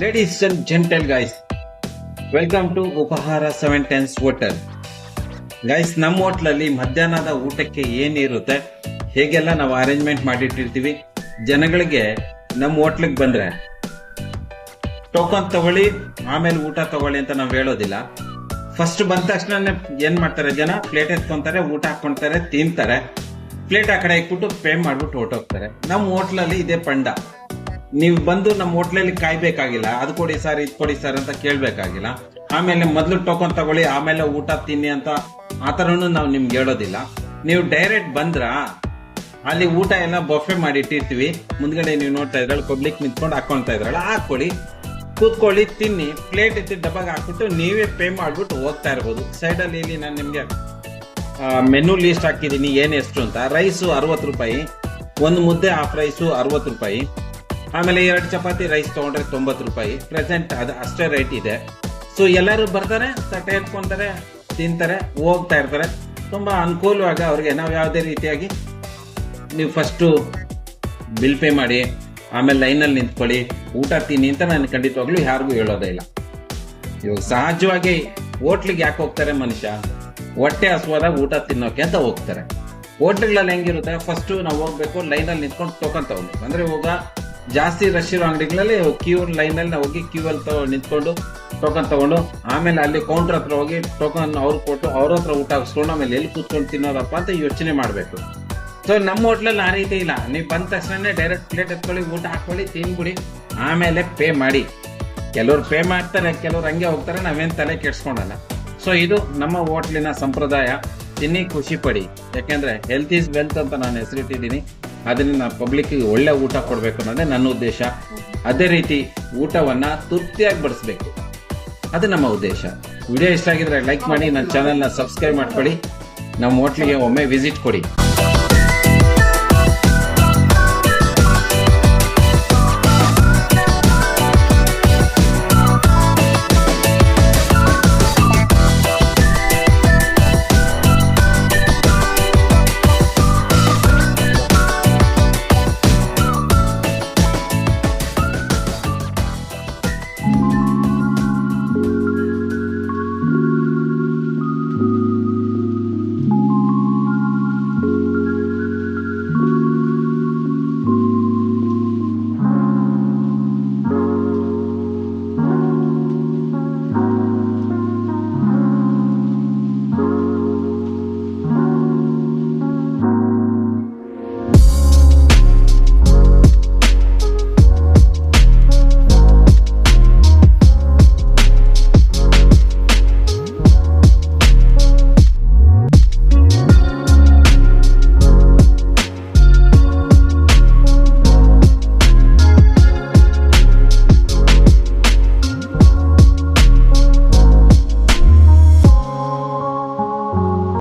Ladies and gentle guys welcome to Upahara seven tens hotel guys ನಮ್ಮ ಹೋಟ್ಲಲ್ಲಿ ಮಧ್ಯಾಹ್ನದ ಊಟಕ್ಕೆ ಏನಿರುತ್ತೆ, ಹೇಗೆಲ್ಲ ನಾವು ಅರೇಂಜ್ಮೆಂಟ್ ಮಾಡಿಟ್ಟಿರ್ತೀವಿ, ಜನಗಳಿಗೆ ನಮ್ಮ ಹೋಟ್ಲಿಗೆ ಬಂದ್ರೆ ಟೋಕನ್ ತಗೊಳ್ಳಿ, ಆಮೇಲೆ ಊಟ ತಗೊಳ್ಳಿ ಅಂತ ನಾವು ಹೇಳೋದಿಲ್ಲ. ಫಸ್ಟ್ ಬಂದ ತಕ್ಷಣ ಏನ್ ಮಾಡ್ತಾರೆ ಜನ? ಪ್ಲೇಟ್ ಎತ್ಕೊಂತಾರೆ, ಊಟ ಹಾಕೊಂತಾರೆ ತಿಂತಾರೆ. ಪ್ಲೇಟ್ ಆ ಕಡೆ ಇಟ್ಬಿಟ್ಟು ಪೇ ಮಾಡ್ಬಿಟ್ಟು ಹೊರ್ಟೋಗ್ತಾರೆ. ನಮ್ಮ ಹೋಟ್ಲಲ್ಲಿ ಇದೇ ಪಂಡ. ನೀವು ಬಂದು ನಮ್ಮ ಹೋಟ್ಲಲ್ಲಿ ಕಾಯ್ಬೇಕಾಗಿಲ್ಲ, ಅದು ಕೊಡಿ ಸರ್, ಇದು ಕೊಡಿ ಸರ್ ಅಂತ ಕೇಳ್ಬೇಕಾಗಿಲ್ಲ. ಆಮೇಲೆ ಮೊದಲು ಟೋಕನ್ ತಗೊಳ್ಳಿ, ಆಮೇಲೆ ಊಟ ತಿನ್ನಿ ಅಂತ ಆ ಥರನೂ ನಾವು ನಿಮ್ಗೆ ಹೇಳೋದಿಲ್ಲ. ನೀವು ಡೈರೆಕ್ಟ್ ಬಂದ್ರ, ಅಲ್ಲಿ ಊಟ ಎಲ್ಲ ಬಫೆ ಮಾಡಿ ಇಟ್ಟಿರ್ತೀವಿ. ಮುಂದ್ಗಡೆ ನೀವು ನೋಡ್ತಾ ಇದ್ರಲ್ಲ ಪಬ್ಲಿಕ್ ನಿಂತ್ಕೊಂಡು ಹಾಕೊಂತ ಇದ್ರಲ್ಲ ಹಾಕೊಳ್ಳಿ ಕೂತ್ಕೊಳ್ಳಿ, ತಿನ್ನಿ ಪ್ಲೇಟ್ ಎತ್ತಿ ಡಬ್ಬಾಗ ಹಾಕ್ಬಿಟ್ಟು ನೀವೇ ಪೇ ಮಾಡಿಬಿಟ್ಟು ಹೋಗ್ತಾ ಇರ್ಬೋದು. ಸೈಡಲ್ಲಿ ಇಲ್ಲಿ ನಾನು ನಿಮಗೆ ಮೆನು ಲೀಸ್ಟ್ ಹಾಕಿದ್ದೀನಿ, ಏನು ಎಷ್ಟು ಅಂತ. ರೈಸು ಅರವತ್ತು ರೂಪಾಯಿ, ಒಂದು ಮುದ್ದೆ ಹಾಫ್ ರೈಸು ಅರವತ್ತು ರೂಪಾಯಿ. ಆಮೇಲೆ ಎರಡು ಚಪಾತಿ ರೈಸ್ ತೊಗೊಂಡ್ರೆ ತೊಂಬತ್ತು ರೂಪಾಯಿ. ಪ್ರೆಸೆಂಟ್ ಅದು ಅಷ್ಟೇ ರೇಟ್ ಇದೆ. ಸೊ ಎಲ್ಲರೂ ಬರ್ತಾರೆ ತಟ್ಟೆ ಎತ್ಕೊಂತಾರೆ, ತಿಂತಾರೆ, ಹೋಗ್ತಾ ಇರ್ತಾರೆ. ತುಂಬ ಅನುಕೂಲವಾಗಿ ಅವ್ರಿಗೆ ನಾವು ಯಾವುದೇ ರೀತಿಯಾಗಿ ನೀವು ಫಸ್ಟು ಬಿಲ್ ಪೇ ಮಾಡಿ, ಆಮೇಲೆ ಲೈನಲ್ಲಿ ನಿಂತ್ಕೊಳ್ಳಿ, ಊಟ ತಿನ್ನಿ ಅಂತ ನಾನು ಖಂಡಿತವಾಗ್ಲೂ ಯಾರಿಗೂ ಹೇಳೋದೇ ಇಲ್ಲ. ಇವಾಗ ಸಹಜವಾಗಿ ಹೋಟ್ಲಿಗೆ ಯಾಕೆ ಹೋಗ್ತಾರೆ ಮನುಷ್ಯ? ಹೊಟ್ಟೆ ಹಸುವಾದಾಗ ಊಟ ತಿನ್ನೋಕೆ ಅಂತ ಹೋಗ್ತಾರೆ. ಹೋಟ್ಲ್ಗಳಲ್ಲಿ ಹೆಂಗಿರುತ್ತೆ? ಫಸ್ಟು ನಾವು ಹೋಗ್ಬೇಕು ಲೈನಲ್ಲಿ ನಿಂತ್ಕೊಂಡು ಟೋಕನ್ ಹೋಗ್ಬೇಕು ಅಂದರೆ ಇವಾಗ ಜಾಸ್ತಿ ರಶ್ ಇರೋ ಅಂಗಡಿಗಳಲ್ಲಿ ಕ್ಯೂ ಲೈನ್ ನಾವು ಹೋಗಿ ಕ್ಯೂ ಅಲ್ಲಿ ನಿಂತ್ಕೊಂಡು ಟೋಕನ್ ತಗೊಂಡು, ಆಮೇಲೆ ಅಲ್ಲಿ ಕೌಂಟರ್ ಹತ್ರ ಹೋಗಿ ಟೋಕನ್ ಅವ್ರು ಕೊಟ್ಟು, ಅವ್ರ ಹತ್ರ ಊಟ ಹಾಕ್ಸ್ಕೊಂಡು, ಆಮೇಲೆ ಎಲ್ಲಿ ಕೂತ್ಕೊಂಡು ತಿನ್ನೋದಪ್ಪ ಅಂತ ಯೋಚನೆ ಮಾಡಬೇಕು. ಸೊ ನಮ್ಮ ಹೋಟ್ಲಲ್ಲಿ ಆ ರೀತಿ ಇಲ್ಲ. ನೀವು ಬಂದ ತಕ್ಷಣ ಡೈರೆಕ್ಟ್ ಪ್ಲೇಟ್ ಎತ್ಕೊಳ್ಳಿ, ಊಟ ಹಾಕೊಳ್ಳಿ ತಿನ್ಬಿಡಿ, ಆಮೇಲೆ ಪೇ ಮಾಡಿ. ಕೆಲವ್ರು ಪೇ ಮಾಡ್ತಾರೆ, ಕೆಲವ್ರು ಹಂಗೆ ಹೋಗ್ತಾರೆ, ನಾವೇನ್ ತಲೆ ಕೆಡ್ಸ್ಕೊಳಲ್ಲ ಸೊ ಇದು ನಮ್ಮ ಹೋಟ್ಲಿನ ಸಂಪ್ರದಾಯ. ತಿನ್ನಿ, ಖುಷಿ ಪಡಿ. ಯಾಕೆಂದ್ರೆ ಹೆಲ್ತ್ ಈಸ್ ವೆಲ್ತ್ ಅಂತ ನಾನು ಹೆಸರಿಟ್ಟಿದ್ದೀನಿ. ಅದನ್ನ ಪಬ್ಲಿಕ್ ಒಳ್ಳೆ ಊಟ ಕೊಡಬೇಕು ಅನ್ನೋದೇ ನನ್ನ ಉದ್ದೇಶ. ಅದೇ ರೀತಿ ಊಟವನ್ನ ತೃಪ್ತಿಯಾಗಿ ಬಡಿಸ್ಬೇಕು. ಅದು ನಮ್ಮ ಉದ್ದೇಶ. ವಿಡಿಯೋ ಇಷ್ಟ ಆಗಿದ್ರೆ ಲೈಕ್ ಮಾಡಿ, ನನ್ನ ಚಾನಲ್ನ ಸಬ್ಸ್ಕ್ರೈಬ್ ಮಾಡ್ಕೊಳ್ಳಿ. ನಮ್ಮ ಹೋಟ್ಲಿಗೆ ಒಮ್ಮೆ ವಿಸಿಟ್ ಕೊಡಿ.